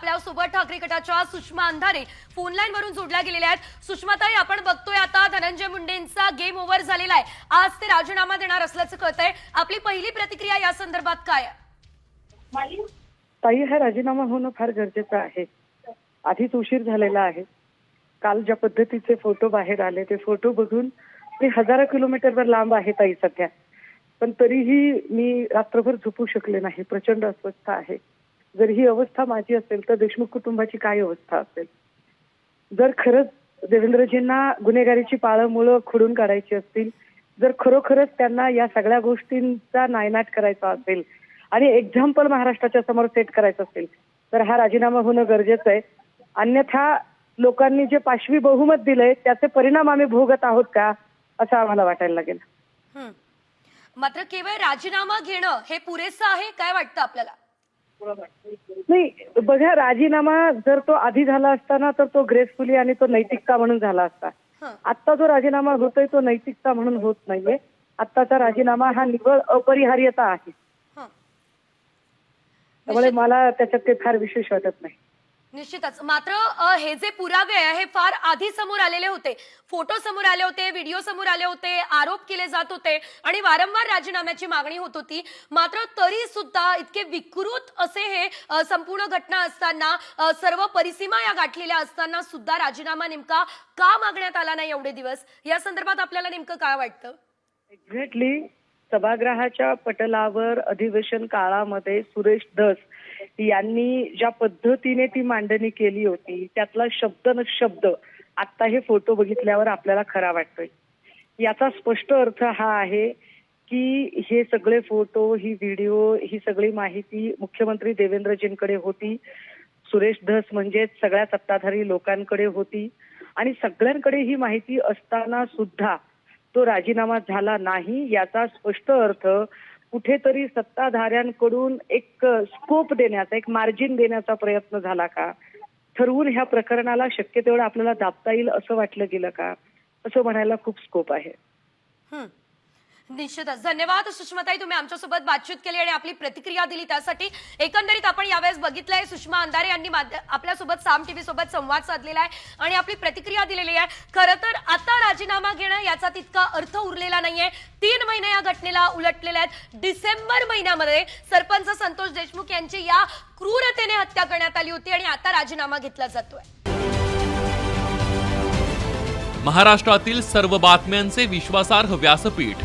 आपल्यासोबत ठाकरे गटाच्या Sushma Andhare phone line वरून जोडल्या गेलेल्या आहेत. सुषमाताई आपण बघतोय आता धनंजय मुंडेंचा गेम ओव्हर झालेला आहे. आज ते राजीनामा देणार असल्याचं कळतंय. आपली पहिली प्रतिक्रिया या संदर्भात काय आहे? ताई हा राजीनामा होणं फार गरजेचं आहे. आधीच उशीर झालेला आहे. काल ज्या पद्धतीचे फोटो बाहेर आले ते फोटो बघून ते हजारो किलोमीटरवर लांब आहे ताई सध्या. पण तरीही मी रात्रभर झोपू शकले नाही. प्रचंड अस्वस्थ आहे. जर ही अवस्था माझी असेल तर देशमुख कुटुंबाची काय अवस्था असेल? जर खरंच देवेंद्रजींना गुन्हेगारीची पाळं मुळं खोडून काढायची असतील जर खरोखरच त्यांना या सगळ्या गोष्टींचा नायनाट करायचा असेल आणि एक्झाम्पल महाराष्ट्राच्या समोर सेट करायचं असेल तर हा राजीनामा होणं गरजेचं आहे. अन्यथा लोकांनी जे पाशवी बहुमत दिलंय त्याचे परिणाम आम्ही भोगत आहोत का असं आम्हाला वाटायला लागेल. मात्र केवळ राजीनामा घेणं हे पुरेसं आहे काय वाटतं आपल्याला? नाही बघा राजीनामा जर तो आधी झाला असता ना तर तो ग्रेसफुली आणि तो नैतिकता म्हणून झाला असता. आत्ता जो राजीनामा होतोय तो नैतिकता म्हणून होत नाहीये आत्ताचा राजीनामा हा निव्वळ अपरिहार्यता आहे. त्यामुळे मला त्याच्यात काही फार विशेष वाटत नाही निश्चितच. मात्र अ, हे जे पुरावे आहे हे फार आधी समोर आलेले होते. फोटो समोर आले होते व्हिडिओ समोर आले होते आरोप केले जात होते आणि वारंवार राजीनाम्याची मागणी होत होती. मात्र तरी सुद्धा इतके विकृत असे हे अ, संपूर्ण घटना असताना अ, सर्व परिसीमा या गाठलेल्या असताना सुद्धा राजीनामा नेमका का मागण्यात आला नाही एवढे दिवस? या संदर्भात आपल्याला नेमकं काय वाटतं? एक्झॅक्टली सभागृहाच्या पटलावर अधिवेशन काळामध्ये सुरेश धस यांनी ज्या पद्धतीने ती मांडणी केली होती त्यातला शब्द न शब्द आता हे फोटो बघितल्यावर आपल्याला खरा वाटतोय. याचा स्पष्ट अर्थ हा आहे की हे सगळे फोटो ही व्हिडिओ ही सगळी माहिती मुख्यमंत्री देवेंद्रजींकडे होती. सुरेश धस म्हणजे सगळ्या सत्ताधारी लोकांकडे होती. आणि सगळ्यांकडे ही माहिती असताना सुद्धा तो राजीनामा झाला नाही याचा स्पष्ट अर्थ कुठेतरी सत्ताधाऱ्यांकडून एक स्कोप देण्याचा एक मार्जिन देण्याचा प्रयत्न झाला का? ठरवून ह्या प्रकरणाला शक्य तेवढं आपल्याला दाबता येईल असं वाटलं गेलं का? असं म्हणायला खूप स्कोप आहे. निश्चितच. धन्यवाद सुषमाताई तुम्ही आमच्यासोबत बातचीत केली आणि आपली प्रतिक्रिया दिली. त्यासाठी एकंदरीत आपण यावेळेस बघितलंय सुषमा अंधारे यांनी आपल्यासोबत साम टीव्ही सोबत संवाद साधलेला आहे आणि आपली प्रतिक्रिया दिलेली आहे. खरं तर आता राजीनामा घेणं याचा तितका अर्थ उरलेला नाहीये. तीन महिने या घटनेला उलटलेले आहेत. डिसेंबर महिन्यामध्ये सरपंच संतोष देशमुख यांची या क्रूरतेने हत्या करण्यात आली होती आणि आता राजीनामा घेतला जातोय. महाराष्ट्रातील सर्व बातम्यांचे विश्वासार्ह व्यासपीठ.